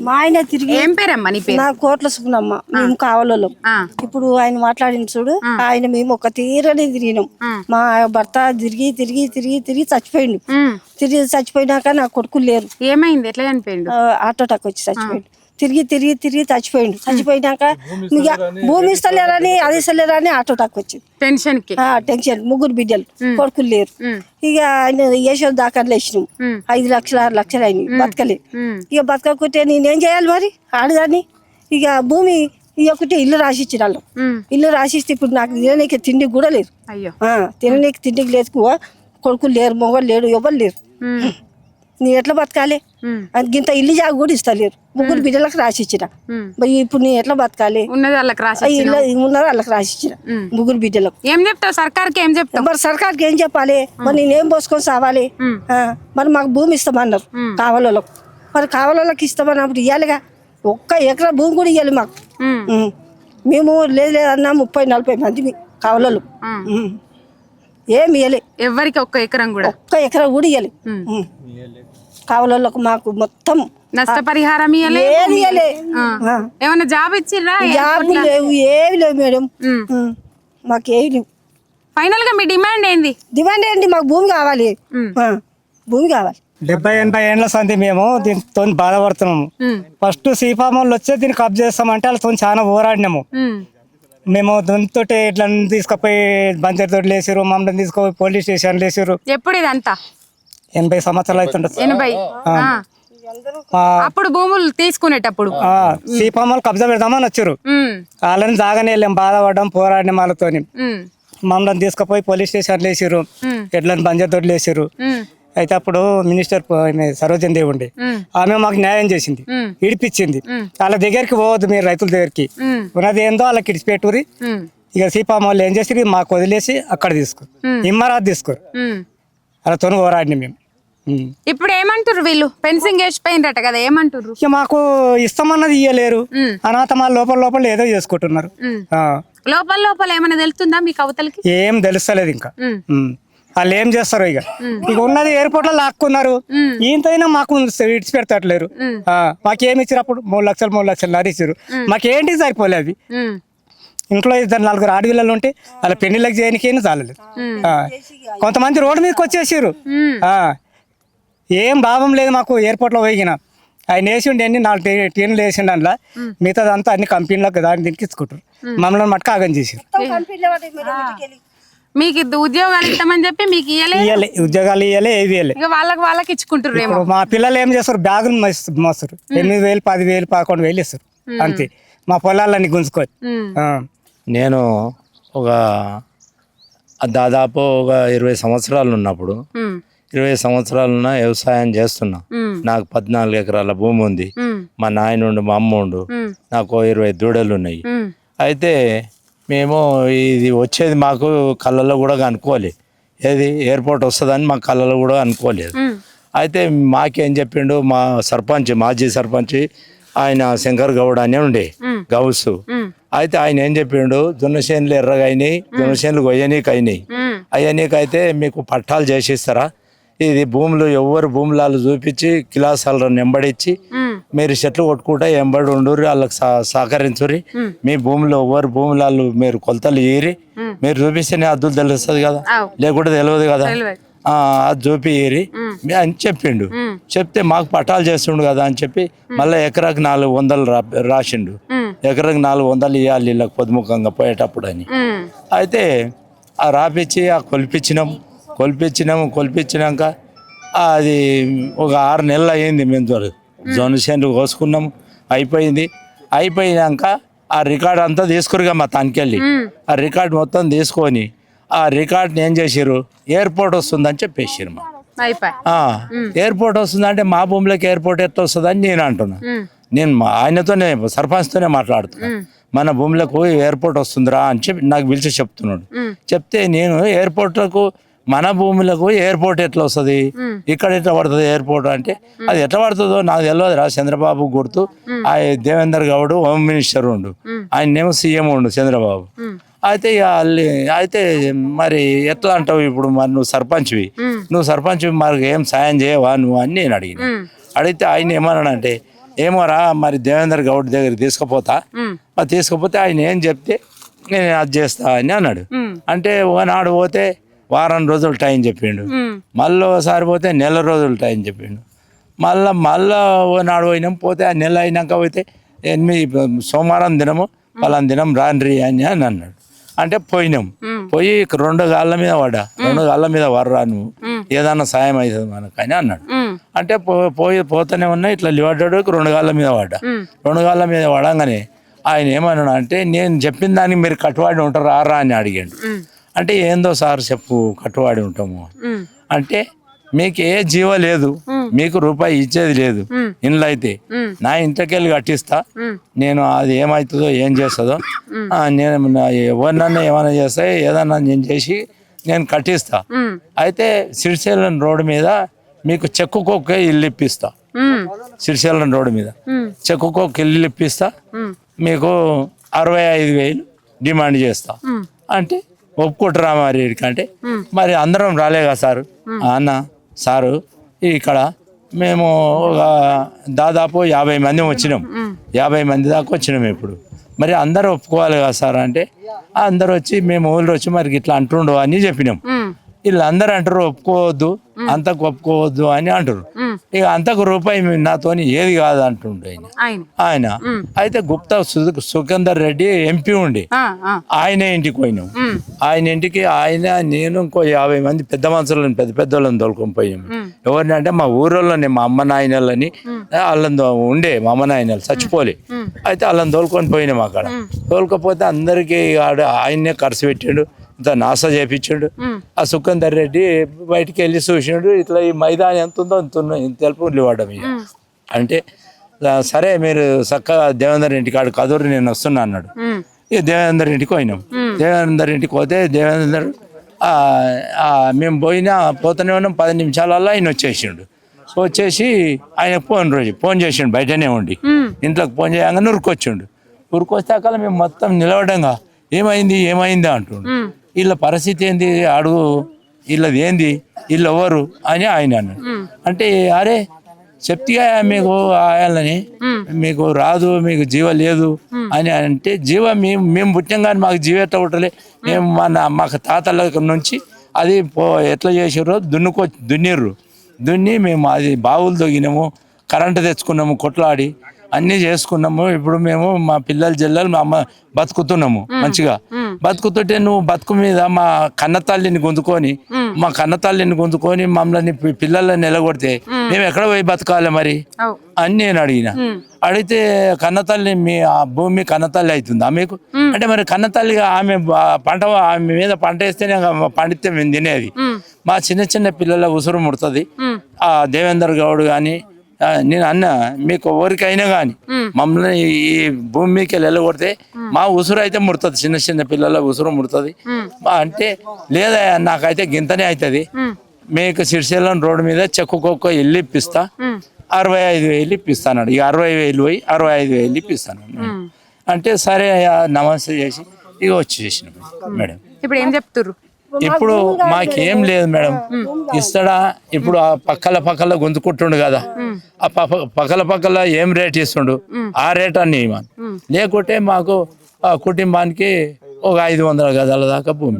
మా ఆయన తిరిగి ఏం పేరమ్మా నీ పేరు? నా కోట్ల సుకునమ్మ మేము కావాలలో. ఇప్పుడు ఆయన మాట్లాడిన చూడు ఆయన మేము ఒక తీరని తిరిగినాం. మా భర్త తిరిగి తిరిగి తిరిగి తిరిగి చచ్చిపోయిండు. తిరిగి చచ్చిపోయినాక నా కొడుకులు లేరు. ఏమైంది? ఎట్లా చనిపోయిండు? ఆ, హార్ట్ అటాక్ వచ్చి చచ్చిపోయిండు. తిరిగి తిరిగి తిరిగి చచ్చిపోయిండు. చచ్చిపోయినాక ఇక భూమి ఇస్తలేరని అది ఇస్తలేరని హార్ట్ అటాక్ వచ్చింది. టెన్షన్కి ఆ, టెన్షన్ ముగ్గురు బిడ్డలు కొడుకులు లేరు. ఇక ఆయన యశోద దాకా లేచినాం. ఐదు లక్షలు ఆరు లక్షలు అయినాయి బతకలే. ఇక బతకకుంటే నేనేం చేయాలి మరి? ఆడదాన్ని. ఇక భూమి ఇవ్వకుంటే ఇల్లు రాసిచ్చిన వాళ్ళు. ఇల్లు రాసిస్తే ఇప్పుడు నాకు తిననీకి తిండి కూడా లేదు. అయ్యో. ఆ, తిననీకి తిండికి లేదు. కొడుకులు లేరు మొగలు లేడు ఎవరు లేరు. ఉమ్. నీ ఎట్లా బతకాలి? ఇంత ఇల్లు జాగ కూడా ఇస్తలేరు. ముగ్గురు బిడ్డలకు రాసిచ్చిన. ఉమ్. మరి ఇప్పుడు నేను ఎట్లా బతకాలి? ఉన్నది వాళ్ళకి రాసి ఆ ఇల్లు ఉన్నది వాళ్ళకి రాసిచ్చిన. ఉమ్. ముగ్గురు బిడ్డలకు. ఏం చెప్తావు? సర్కార్కి ఏం చెప్తావు? మరి సర్కార్కి ఏం చెప్పాలి? మరి నేనేం పోసుకొని సావాలి? మరి మాకు భూమి ఇస్తామన్నారు కావాలోళ్ళకు మరి కావాలోళ్ళకి ఇస్తామన్నప్పుడు ఇవ్వాలిగా ఒక్క ఎకరా భూమి కూడా ఇవ్వాలి మాకు. మేము లేదు లేదన్నా ముప్పై నలభై మంది ఉమ్. ఏమి ఇవ్వలే ఎవరికి ఒక్క ఎకరం కూడా? ఒక్క ఎకరా కూడా ఇవ్వాలి ఉమ్. కావాలోళ్ళకు మాకు మొత్తం నష్టపరిహారం ఇయ్యలే? ఏది ఇవ్వలే ఆ. ఏమన్నా జాబ్ ఇచ్చిర్రా? జాబులు లేవు ఏమి లేవు మేడం. ఉమ్. ఉమ్. మాకేమి లేవు. ఫైనల్గా మీ డిమాండ్ ఏంది? డిమాండ్ ఏంటి? మాకు భూమి కావాలి. ఉమ్. ఆ, భూమి కావాలి. డెబ్బై ఎనభై ఏండ్ల సంది మేము దీంతో బాధపడుతున్నాము. ఉమ్. ఫస్ట్ సీఫామ్ వాళ్ళు వచ్చే దీన్ని కబ్ చేస్తామంటే వాళ్ళతో చాలా పోరాడినాము. ఉమ్. మేము దాంతో ఇట్లా తీసుకుపోయి బంజర్ తోటి లేసారు మమ్మల్ని తీసుకుపోయి పోలీస్ స్టేషన్ లేసారు ఎప్పుడు ఇదంతా? ఎనభై సంవత్సరాలు అవుతుండదు ఎనభై. అప్పుడు భూములు తీసుకునేటప్పుడు. వాళ్ళు కబ్జా పెడదామని వచ్చారు. వాళ్ళని జాగానే వెళ్ళాం బాధపడ్డాం పోరాడినాం వాళ్ళతోని. మమ్మల్ని తీసుకుపోయి పోలీస్ స్టేషన్ లేసారు ఉమ్. ఎట్లని బంజర్ తోటి లేసారు ఉమ్. అయితే అప్పుడు మినిస్టర్ సరోజన్ దేవి ఉండే. ఆమె మాకు న్యాయం చేసింది. ఇడిపించింది వాళ్ళ దగ్గరికి పోవద్దు మీరు రైతుల దగ్గరికి. ఉన్నది ఏందో వాళ్ళకి ఇడిచిపెట్టురి ఉమ్. ఇక సీపామ వాళ్ళు ఏం చేసి మాకు వదిలేసి అక్కడ తీసుకోరు ఇమ్మరాదు తీసుకోరు. అలా తొను పోరాడిని మేము. ఇప్పుడు ఏమంటారు వీళ్ళు? ఫెన్సింగ్ వేసిపోయినరట కదా ఏమంటారు ఇక మాకు ఇస్తామన్నది ఇయ్యలేరు. అనాథ మా లోపల లోపల ఏదో చేసుకుంటున్నారు. లోపల లోపల ఏమైనా తెలుస్తుందా మీకు అవతలకి ఏం తెలుస్తలేదు ఇంకా. వాళ్ళు ఏం చేస్తారు ఇక. ఇక ఉన్నది ఎయిర్పోర్ట్లో లాక్కున్నారు ఈయంతైనా మాకు ఇడిచి పెడతట్లేరు. మాకేమి ఇచ్చారు అప్పుడు మూడు లక్షలు మూడు లక్షలు నరి ఇచ్చారు మాకేంటి సరిపోలే అవి. ఇంట్లో ఇద్దరు నలుగురు ఆడపిల్లలు ఉంటే వాళ్ళ పెళ్ళిళ్ళకి చేయడానికి చాలలేదు. కొంతమంది రోడ్డు మీదకి వచ్చేసారు. ఏం భావం లేదు మాకు ఎయిర్పోర్ట్లో పోయిన. ఆయన వేసి ఉండే అన్ని నాలుగు టీ- టీన్లు వేసిండు అందులో. మిగతాదంతా అన్ని కంపెనీలకు దాన్ని దీనికి ఇచ్చుకుంటారు మమ్మల్ని మట్టుకు ఆగం చేసారు మీకు ఇది ఉద్యోగాలు ఇస్తామని చెప్పి మీకు ఇయ్యలే? ఇవ్వాలి ఉద్యోగాలు ఇవ్వాలి ఏవి వాళ్ళకి వాళ్ళకి ఇచ్చుకుంటారు మా పిల్లలు ఏం చేస్తారు? బ్యాగులు మోస్- మోస్తారు. ఎనిమిది వేలు పది వేలు పదకొండు వేలు ఇస్తారు. అంతే. మా పొలాలన్నీ. ఆ. నేను ఒక దాదాపు ఒక ఇరవై సంవత్సరాలు ఉన్నప్పుడు. ఇరవై సంవత్సరాలున్న వ్యవసాయం చేస్తున్నా. నాకు పద్నాలుగు ఎకరాల భూమి ఉంది. మా నాయన ఉండు మా అమ్మ ఉండు. నాకు ఇరవై దూడలు ఉన్నాయి. అయితే మేము ఇది వచ్చేది మాకు కళ్ళలో కూడా అనుకోవాలి ఏది ఎయిర్పోర్ట్ వస్తుందని మా కళ్ళలో కూడా అనుకోలేదు. అయితే మాకేం చెప్పిండు మా సర్పంచ్ మాజీ సర్పంచ్ ఆయన శంకర్ గౌడ్ అని ఉండే గౌసు. అయితే ఆయన ఏం చెప్పిండు దున్నసేనులు ఎర్రగా అయినాయి దున్నసేనులు గొయ్యనీకి అయినాయి. అయ్యనీకైతే మీకు పట్టాలు చేసిస్తారా ఇది భూములు ఎవరు భూములాలు చూపించి కిలాసాలు నెంబడిచ్చి ఉమ్. మీరు చెట్లు కొట్టుకుంటా ఎంబడి ఉండుర్రి వాళ్ళకి సహ- సహకరించుర్రి. మీ భూమిలో ఎవరు భూములాలు మీరు కొలతలు ఇయ్యి మీరు చూపిస్తేనే అద్దులు తెలుస్తుంది కదా. లేకుంటే తెలియదు కదా. అది చూపియ్యి అని చెప్పిండు. చెప్తే మాకు పట్టాలు చేస్తుండు కదా అని చెప్పి మళ్ళీ ఎకరాకి నాలుగు వందలు రా రాసిండు. ఎకరాకి నాలుగు వందలు ఇవ్వాలి వీళ్ళకి పొదుముఖంగా పోయేటప్పుడు అని. అయితే ఆ రాపిచ్చి ఆ కొలిపించినాం. కొలిపించినాము కొలిపించినాక అది ఒక ఆరు నెలలు అయ్యింది మేము జొన్నసేనులు కోసుకున్నాము అయిపోయింది. అయిపోయినాక ఆ రికార్డ్ అంతా తీసుకురుగా మా తనకెళ్ళి. ఆ రికార్డ్ మొత్తం తీసుకొని ఆ రికార్డ్ని ఏం చేసిర్రు? ఎయిర్పోర్ట్ వస్తుందని చెప్పేసిర్రు మా ఎయిర్పోర్ట్ వస్తుందంటే మా భూమిలోకి ఎయిర్పోర్ట్ ఎట్లా వస్తుందని నేను అంటున్నా. నేను మా ఆయనతోనే సర్పంచ్తోనే మాట్లాడుతున్నా. మన భూమిలోకి ఎయిర్పోర్ట్ వస్తుందిరా అని చెప్పి నాకు పిలిచి చెప్తున్నాడు. చెప్తే నేను ఎయిర్పోర్ట్లకు మన భూములకు ఎయిర్పోర్ట్ ఎట్లా వస్తుంది? ఇక్కడ ఎట్లా పడుతుంది ఎయిర్పోర్ట్ అంటే అది ఎట్లా పడుతుందో నాకు తెలియదురా చంద్రబాబు గుర్తు. ఆ దేవేందర్ గౌడ్ హోమ్ మినిస్టర్ ఉండు. ఆయనేమో సీఎం ఉండు చంద్రబాబు. అయితే అయితే మరి ఎట్లా అంటావు ఇప్పుడు మరి నువ్వు సర్పంచ్వి? నువ్వు సర్పంచ్వి మరి ఏం సాయం చేయవా నువ్వు అని నేను అడిగిన. అడిగితే ఆయన ఏమన్నాడంటే ఏమోరా మరి దేవేందర్ గౌడ్ దగ్గర తీసుకుపోతా. మరి తీసుకుపోతే ఆయన ఏం చెప్తే నేను అది చేస్తా అని అన్నాడు. అంటే ఓనాడు పోతే వారం రోజులు టైం చెప్పిండు. మళ్ళీ ఒకసారి పోతే నెల రోజులు టైం చెప్పిండు. మళ్ళా మళ్ళా ఓనాడు పోయినాం పోతే ఆ నెల అయినాక పోతే ఎనిమిది సోమవారం దినము పలానా దినం రాండ్రి అని అని అన్నాడు. అంటే పోయినాం. పోయి రెండు గాళ్ళ మీద పడ్డా. రెండు గాళ్ళ మీద వర్రా నువ్వు? ఏదన్నా సాయం అవుతుంది మనకు అని అన్నాడు. అంటే పో- పోయి పోతూనే ఉన్నా ఇట్లా లివడ్డాడు రెండు గాళ్ళ మీద పడ్డా. రెండు గాళ్ళ మీద పడంగానే ఆయన ఏమన్నాడు అంటే నేను చెప్పిన దానికి మీరు కట్టుబడి ఉంటారు రా అని అడిగాడు. అంటే ఏందో సార్ చెప్పు కట్టుబడి ఉంటాము. అంటే మీకు ఏ జీవ లేదు మీకు రూపాయి ఇచ్చేది లేదు ఇంట్లో అయితే. నా ఇంట్లోకెళ్ళి కట్టిస్తా. నేను అది ఏమవుతుందో ఏం చేస్తుందో నేను ఎవరినన్నా ఏమైనా చేస్తే ఏదన్నా నేను చేసి నేను కట్టిస్తా. అయితే సిరిసేలం రోడ్డు మీద మీకు చెక్కుకోకే ఇల్లు ఇప్పిస్తా. సిరిసేలం రోడ్డు మీద. చెక్కుకోక ఇల్లు ఇప్పిస్తా. మీకు అరవై ఐదు వేలు డిమాండ్ చేస్తా. అంటే ఒప్పుకుంటారా మరి అంటే మరి అందరం రాలే కదా సారు? అన్న సారు ఇక్కడ మేము ఒక దాదాపు యాభై మంది వచ్చినాం. యాభై మంది దాకా వచ్చినాం ఇప్పుడు. మరి అందరూ ఒప్పుకోవాలి కదా సార్ అంటే "ఆ, అందరూ వచ్చి మేము ఊళ్ళో వచ్చి మరి ఇట్లా అంటుండు అని చెప్పినాం. వీళ్ళు అందరూ అంటారు ఒప్పుకోవద్దు అంతకు ఒప్పుకోవద్దు అని అంటారు. ఇక అంతకు రూపాయి నాతోని ఏది కాదు అంటుండే ఆయన. ఆయన. ఆయన అయితే గుప్తా సుఖేందర్ రెడ్డి ఎంపీ ఉండి. ఆయన ఇంటికి పోయినాం. ఆయన ఇంటికి ఆయన నేను ఇంకో యాభై మంది పెద్ద మనుషులను పెద్ద పెద్ద వాళ్ళని తోలుకొని పోయాము ఎవరిని అంటే మా ఊరోళ్ళని మా అమ్మ నాయనలని వాళ్ళని ఉండే మా అమ్మ నాయనలు చచ్చిపోలే. అయితే వాళ్ళని తోలుకొని పోయినాం అక్కడ. తోలుకపోతే అందరికీ ఆడ ఆయన్నే ఖర్చు పెట్టాడు. నాస చేపించాడు. ఆ సుఖేందర్ రెడ్డి బయటికి వెళ్ళి చూసినాడు ఇట్లా ఈ మైదానం ఎంత ఉందో అంత ఉన్న ఇంత తెలుపు ఇక. అంటే "ఆ, సరే మీరు చక్కగా దేవేందర్ ఇంటికాడు కదూరు నేను వస్తున్నా అన్నాడు. ఇక దేవేందర్ ఇంటికి పోయినాం. దేవేందర్ ఇంటికి పోతే దేవేందర్ మేము పోయినా పోతూనే ఉన్నాం పది నిమిషాలలో ఆయన వచ్చేసిండు. వచ్చేసి ఆయన ఫోన్ రోజు ఫోన్ చేసిండు బయటనే ఉండి. ఇంట్లోకి ఫోన్ చేయగానే ఉరికొచ్చిండు. ఉరికొస్తే అక్కడ మేము మొత్తం నిలవడంగా ఏమైంది ఏమైంది అంటుండు. వీళ్ళ పరిస్థితి ఏంది? అడుగు వీళ్ళది ఏంది? వీళ్ళు ఎవరు? అని ఆయన అన్నాడు. అంటే అరే చెప్తిగా మీకు ఆయాలని మీకు రాదు మీకు జీవ లేదు అని అంటే జీవ మేము మేము పుట్టాం కానీ మాకు జీవ ఎట్లా పుట్టలే. మేము మన మాకు తాతల నుంచి అది పో ఎట్లా చేసారో దున్నుకో దున్నిర్రు. దున్ని మేము అది బావులు తొగినాము కరెంటు తెచ్చుకున్నాము కొట్లాడి అన్నీ చేసుకున్నాము. ఇప్పుడు మేము మా పిల్లల జిల్లలు మా అమ్మ బతుకుతున్నాము మంచిగా. బతుకుతుంటే నువ్వు బతుకు మీద మా కన్నతల్లిని గుంజుకొని మా కన్నతల్లిని గుంజుకొని మమ్మల్ని పిల్లల్ని నిలగొడితే మేము. ఎక్కడ పోయి బతకాలి మరి. అని నేను అడిగిన. అడిగితే కన్నతల్లి మీ ఆ భూమి కన్నతల్లి అవుతుందా మీకు? అంటే మరి కన్నతల్లిగా ఆమె పంట ఆమె మీద పంట వేస్తేనే పండితే మేము తినేది. మా చిన్న చిన్న పిల్లల ఉసురు ముడుతుంది. ఆ దేవేందర్ గౌడ్ కానీ నేను అన్న మీకు ఎవరికైనా కానీ మమ్మల్ని ఈ భూమి మీదకి వెళ్ళగొడితే మా ఉసురు అయితే ముడుతుంది చిన్న చిన్న పిల్లల ఉసురు ముడుతుంది. అంటే లేదా నాకైతే గింతనే అవుతుంది మీకు సిరిశైలం రోడ్డు మీద చెక్కుకొక్క ఇల్లు ఇప్పిస్తా. అరవై ఐదు వేలు ఇప్పిస్తాను ఇక అరవై వేలు పోయి అరవై ఐదు వేలు ఇప్పిస్తాను. అంటే సరే అయ్యా, నమస్తే చేసి ఇక వచ్చేసిన మేడం. ఇప్పుడు ఏం చెప్తుర్రు? ఇప్పుడు మాకేం లేదు మేడం. ఇస్తాడా? ఇప్పుడు ఆ పక్కల పక్కల గుంజుకుంటుండు కదా. ఆ. పక్క- పక్కల పక్కల ఏం రేట్ ఇస్తుండు? ఆ రేట్ అన్ని లేకుంటే మాకు ఆ కుటుంబానికి ఒక ఐదు వందల గదాల దాకా భూమి